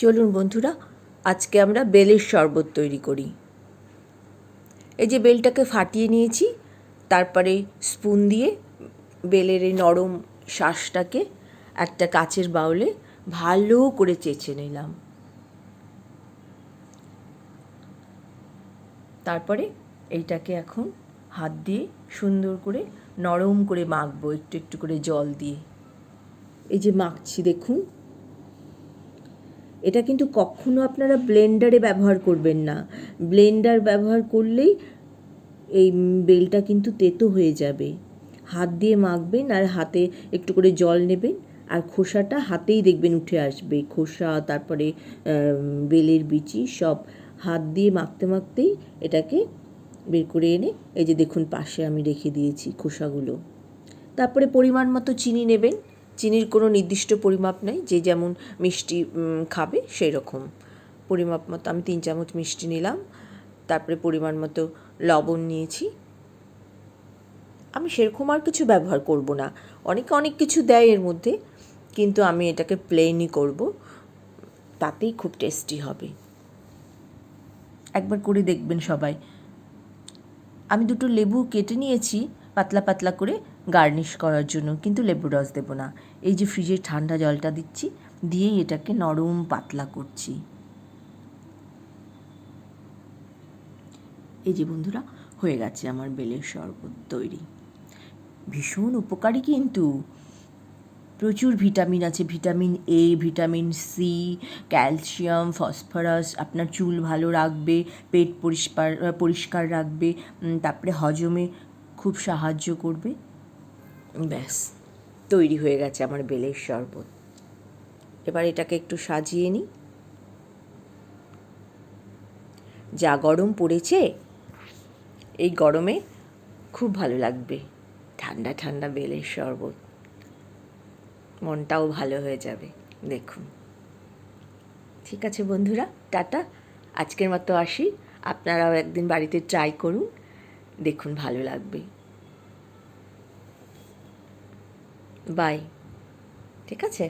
চলুন বন্ধুরা, আজকে আমরা বেলের শরবত তৈরি করি। এই যে বেলটাকে ফাটিয়ে নিয়েছি, তারপরে স্পুন দিয়ে বেলের এই নরম শ্বাসটাকে একটা কাচের বাউলে ভালো করে চেঁচে নিলাম। তারপরে এইটাকে এখন হাত দিয়ে সুন্দর করে, নরম করে মাখবো, একটু একটু করে জল দিয়ে। এই যে মাখছি, দেখুন এটা কিন্তু কখনো আপনারা ব্লেন্ডারে ব্যবহার করবেন না। ব্লেন্ডার ব্যবহার করলেই এই বেলটা কিন্তু তেতো হয়ে যাবে। হাত দিয়ে মাখবেন আর হাতে একটু করে জল নেবেন আর খোসাটা হাতেই দেখবেন উঠে আসবে। খোসা, তারপরে বেলের বিচি সব হাত দিয়ে মাখতে মাখতেই এটাকে বের করে এনে এই যে দেখুন পাশে আমি রেখে দিয়েছি খোসাগুলো। তারপরে পরিমাণ মতো চিনি নেবেন। চিনির কোনো নির্দিষ্ট পরিমাপ নেই, যে যেমন মিষ্টি খাবে সেই রকম পরিমাপ মতো আমি তিন চামচ মিষ্টি নিলাম, তারপরে পরিমাণ মতো লবণ নিয়েছি। আমি সেরকম আর কিছু ব্যবহার করব না। অনেকে অনেক কিছু দেয় এর মধ্যে, কিন্তু আমি এটাকে প্লেনই করব, তাতেই খুব টেস্টি হবে। একবার করে দেখবেন সবাই। আমি দুটো লেবু কেটে নিয়েছি, পাতলা পাতলা করে। গার্নিশ করার জন্য, কিন্তু লেবু রস দেবো না। এই যে ফ্রিজের ঠান্ডা জলটা দিচ্ছি, দিয়েই এটাকে নরম পাতলা করছি। এই যে বন্ধুরা, হয়ে গেছে আমার বেলের শরবত তৈরি। ভীষণ উপকারী কিন্তু। প্রচুর ভিটামিন আছে, vitamin A vitamin C calcium, phosphorus, আপনার চুল ভালো রাখবে, পেট পরিষ্কার পরিষ্কার রাখবে তারপরে হজমে খুব সাহায্য করবে। ব্যাস, তৈরি হয়ে গেছে আমার বেলের শরবত। এবার এটাকে একটু সাজিয়ে নিই। যা গরম পড়েছে, এই গরমে খুব ভালো লাগবে, ঠান্ডা ঠান্ডা বেলের শরবত। মনটাও ভালো হয়ে যাবে, দেখুন। ঠিক আছে বন্ধুরা, টাটা। আজকের মতো আসি, আপনারাও একদিন বাড়িতে ট্রাই করুন, দেখুন ভালো লাগবে। বাই ঠিক আছে?